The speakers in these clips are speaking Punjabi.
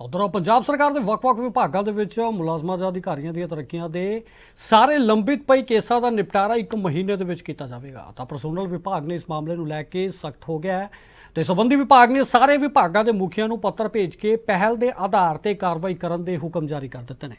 ਉਧਰ ਪੰਜਾਬ ਸਰਕਾਰ ਦੇ ਵੱਖ-ਵੱਖ ਵਿਭਾਗਾਂ ਦੇ ਵਿੱਚ ਮੁਲਾਜ਼ਮਾਂ ਜਾਂ ਅਧਿਕਾਰੀਆਂ ਦੀਆਂ ਤਰੱਕੀਆਂ ਦੇ ਸਾਰੇ ਲੰਬਿਤ ਪਈ ਕੇਸਾਂ ਦਾ ਨਿਪਟਾਰਾ ਇੱਕ ਮਹੀਨੇ ਦੇ ਵਿੱਚ ਕੀਤਾ ਜਾਵੇਗਾ। ਤਾਂ ਪਰਸੋਨਲ ਵਿਭਾਗ ਨੇ ਇਸ ਮਾਮਲੇ ਨੂੰ ਲੈ ਕੇ ਸਖਤ ਹੋ ਗਿਆ ਹੈ ਤੇ ਸੰਬੰਧੀ ਵਿਭਾਗ ਨੇ ਸਾਰੇ ਵਿਭਾਗਾਂ ਦੇ ਮੁਖੀਆਂ ਨੂੰ ਪੱਤਰ ਭੇਜ ਕੇ ਪਹਿਲ ਦੇ ਆਧਾਰ ਤੇ ਕਾਰਵਾਈ ਕਰਨ ਦੇ ਹੁਕਮ ਜਾਰੀ ਕਰ ਦਿੱਤੇ ਨੇ।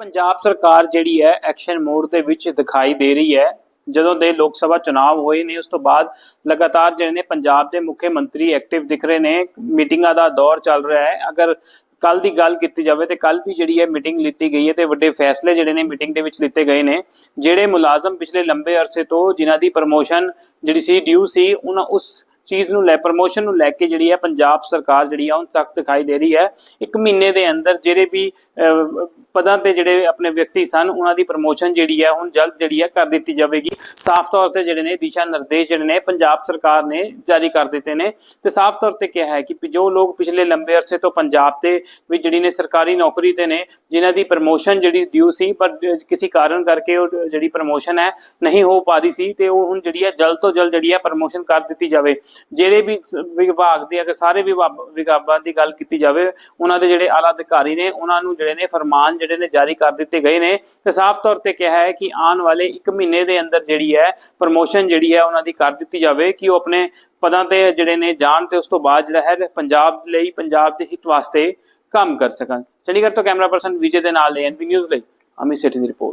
ਪੰਜਾਬ ਸਰਕਾਰ ਜਿਹੜੀ ਹੈ ਐਕਸ਼ਨ ਮੋਡ ਦੇ ਵਿੱਚ ਦਿਖਾਈ ਦੇ ਰਹੀ ਹੈ। ਜਦੋਂ ਦੇ ਲੋਕ ਸਭਾ ਚੁਣਾਵ ਹੋਏ ਨੇ, ਉਸ ਤੋਂ ਬਾਅਦ ਲਗਾਤਾਰ ਜਿਹੜੇ ਨੇ ਪੰਜਾਬ ਦੇ ਮੁੱਖ ਮੰਤਰੀ ਐਕਟਿਵ ਦਿਖ ਰਹੇ ਨੇ, ਮੀਟਿੰਗਾਂ ਦਾ ਦੌਰ ਚੱਲ ਰਿਹਾ ਹੈ। ਅਗਰ ਕੱਲ ਦੀ ਗੱਲ ਕੀਤੀ ਜਾਵੇ ਤੇ ਕੱਲ ਵੀ ਜਿਹੜੀ ਹੈ ਮੀਟਿੰਗ ਲਿੱਤੀ ਗਈ ਹੈ ਤੇ ਵੱਡੇ ਫੈਸਲੇ ਜਿਹੜੇ ਨੇ ਮੀਟਿੰਗ ਦੇ ਵਿੱਚ ਲਿੱਤੇ ਗਏ ਨੇ, ਜਿਹੜੇ ਮੁਲਾਜ਼ਮ ਪਿਛਲੇ ਲੰਬੇ ਅਰਸੇ ਤੋਂ ਜਿਨ੍ਹਾਂ ਦੀ ਪ੍ਰਮੋਸ਼ਨ ਜਿਹੜੀ ਸੀ ਡਿਊ ਸੀ, ਉਹਨਾਂ ਉਸ ਚੀਜ਼ ਨੂੰ ਲੈ ਪ੍ਰਮੋਸ਼ਨ ਨੂੰ ਲੈ ਕੇ ਜਿਹੜੀ ਹੈ ਪੰਜਾਬ ਸਰਕਾਰ ਜਿਹੜੀ ਆ ਉਹ ਸਖਤ ਦਿਖਾਈ ਦੇ ਰਹੀ ਹੈ। ਇੱਕ ਮਹੀਨੇ ਦੇ ਅੰਦਰ ਜਿਹੜੇ ਵੀ ਪਦਾਂ ਤੇ ਜਿਹੜੇ ਆਪਣੇ ਵਿਅਕਤੀ ਸਨ, ਉਹਨਾਂ ਦੀ ਪ੍ਰਮੋਸ਼ਨ ਜਿਹੜੀ ਹੈ, ਹੁਣ ਜਲਦ ਜਿਹੜੀ ਹੈ ਕਰ ਦਿੱਤੀ ਜਾਵੇਗੀ। ਸਾਫ਼ ਤੌਰ ਤੇ ਜਿਹੜੇ ਨੇ ਦਿਸ਼ਾ ਨਿਰਦੇਸ਼ ਜਿਹੜੇ ਨੇ, ਪੰਜਾਬ ਸਰਕਾਰ ਨੇ ਜਾਰੀ ਕਰ ਦਿੱਤੇ ਨੇ। ਤੇ ਸਾਫ਼ ਤੌਰ ਤੇ ਕਿਹਾ ਹੈ ਕਿ ਜੋ ਲੋਕ ਪਿਛਲੇ ਲੰਬੇ ਅਰਸੇ ਤੋਂ ਪੰਜਾਬ ਤੇ ਵੀ ਜਿਹੜੀ ਨੇ ਸਰਕਾਰੀ ਨੌਕਰੀ ਤੇ ਨੇ, ਜਿਨ੍ਹਾਂ ਦੀ ਪ੍ਰਮੋਸ਼ਨ ਜਿਹੜੀ ਡਿਊ ਸੀ, ਪਰ ਕਿਸੇ ਕਾਰਨ ਕਰਕੇ ਉਹ, ਜਿਹੜੀ ਪ੍ਰਮੋਸ਼ਨ ਹੈ, ਨਹੀਂ ਹੋ ਪਾ ਰਹੀ ਸੀ, ਤੇ ਉਹ ਹੁਣ ਜਿਹੜੀ ਹੈ ਜਲਦ ਤੋਂ ਜਲਦ ਜਿਹੜੀ ਹੈ ਪ੍ਰਮੋਸ਼ਨ ਕਰ ਦਿੱਤੀ ਜਾਵੇ। ਜਿਹੜੇ ਵੀ ਵਿਭਾਗ ਦੇ ਅਗਰ ਸਾਰੇ ਵਿਭਾਗ- ਵਿਭਾਗਾਂ ਦੀ ਗੱਲ ਕੀਤੀ ਜਾਵੇ, ਉਹਨਾਂ ਦੇ ਜਿਹੜੇ ਆਲਾ ਅਧਿਕਾਰੀ ਨੇ, ਉਹਨਾਂ ਨੂੰ ਜਿਹੜੇ ਨੇ ਫਰਮਾਨ ਜਿਹੜੇ ਨੇ ਜਾਰੀ ਕਰ ਦਿੱਤੇ ਗਏ ਨੇ। ਤੇ ਸਾਫ਼ ਤੌਰ ਤੇ ਕਿਹਾ ਹੈ ਕਿ ਆਉਣ ਵਾਲੇ 1 ਮਹੀਨੇ ਦੇ ਅੰਦਰ ਜਿਹੜੀ ਹੈ, ਪ੍ਰਮੋਸ਼ਨ ਜਿਹੜੀ ਹੈ ਉਹਨਾਂ ਦੀ ਕਰ ਦਿੱਤੀ ਜਾਵੇ ਕਿ ਉਹ ਆਪਣੇ ਪਦਾਂ ਤੇ ਜਿਹੜੇ ਨੇ ਜਾਣ ਤੇ ਉਸ ਤੋਂ ਬਾਅਦ ਜਿਹੜਾ ਹੈ, ਪੰਜਾਬ ਲਈ, ਪੰਜਾਬ ਦੇ ਹਿੱਤ ਵਾਸਤੇ ਕੰਮ ਕਰ ਸਕਣ। ਚੰਡੀਗੜ੍ਹ ਤੋਂ ਕੈਮਰਾ ਪਰਸਨ ਵਿਜੇ ਦੇ ਨਾਲ ਐਨਬੀ ਨਿਊਜ਼ ਲਈ, ਅਮਿਤ ਸੇਠੀ ਦੀ ਰਿਪੋਰਟ।